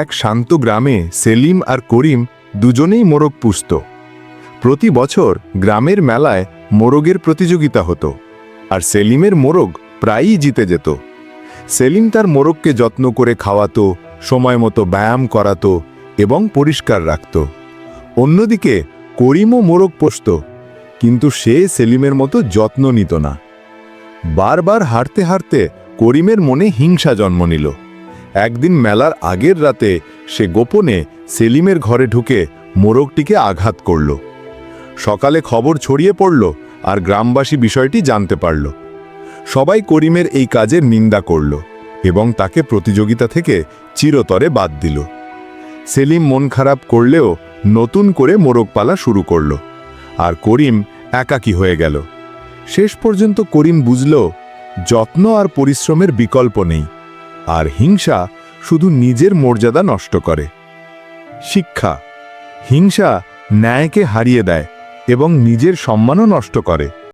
এক শান্ত গ্রামে সেলিম আর করিম দুজনেই মোরগ পুষত। প্রতি বছর গ্রামের মেলায় মোরগের প্রতিযোগিতা হতো, আর সেলিমের মোরগ প্রায়ই জিতে যেত। সেলিম তার মোরগকে যত্ন করে খাওয়াতো, সময় মতো ব্যায়াম করাতো এবং পরিষ্কার রাখত। অন্যদিকে করিমও মোরগ পোষত, কিন্তু সে সেলিমের মতো যত্ন নিত না। বারবার হারতে হারতে করিমের মনে হিংসা জন্ম নিল। একদিন মেলার আগের রাতে সে গোপনে সেলিমের ঘরে ঢুকে মোরগটিকে আঘাত করল। সকালে খবর ছড়িয়ে পড়ল আর গ্রামবাসী বিষয়টি জানতে পারল। সবাই করিমের এই কাজের নিন্দা করল এবং তাকে প্রতিযোগিতা থেকে চিরতরে বাদ দিল। সেলিম মন খারাপ করলেও নতুন করে মোরগ পালা শুরু করল আর করিম একাকী হয়ে গেল। শেষ পর্যন্ত করিম বুঝল, যত্ন আর পরিশ্রমের বিকল্প নেই। আর হিংসা শুধু নিজের মর্যাদা নষ্ট করে। শিক্ষা, হিংসা ন্যায়কে হারিয়ে দেয় এবং নিজের সম্মানও নষ্ট করে।